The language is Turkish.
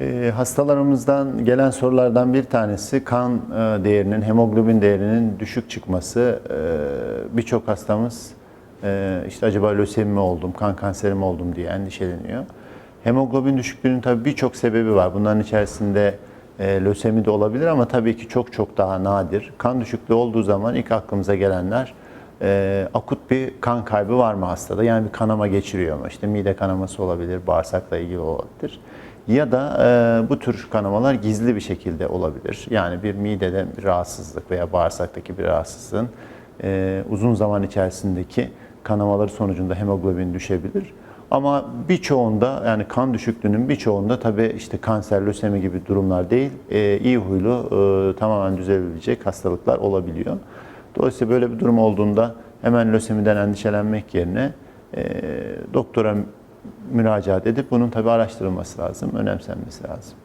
Ee, hastalarımızdan gelen sorulardan bir tanesi kan e, değerinin, hemoglobin değerinin düşük çıkması. Ee, Birçok hastamız e, işte acaba lösemi mi oldum, kan kanseri mi oldum diye endişeleniyor. Hemoglobin düşüklüğünün tabii birçok sebebi var. Bunların içerisinde e, lösemi de olabilir ama tabii ki çok çok daha nadir. Kan düşüklüğü olduğu zaman ilk aklımıza gelenler e, akut bir kan kaybı var mı hastada? Yani bir kanama geçiriyor mu? İşte mide kanaması olabilir, bağırsakla ilgili olabilir. Ya da e, bu tür kanamalar gizli bir şekilde olabilir. Yani bir midede bir rahatsızlık veya bağırsaktaki bir rahatsızlığın e, uzun zaman içerisindeki kanamaları sonucunda hemoglobin düşebilir. Ama birçoğunda yani kan düşüklüğünün birçoğunda tabii işte kanser, lösemi gibi durumlar değil, e, iyi huylu e, tamamen düzelebilecek hastalıklar olabiliyor. Dolayısıyla böyle bir durum olduğunda hemen lösemiden endişelenmek yerine e, doktora müracaat edip bunun tabii araştırılması lazım, önemsenmesi lazım.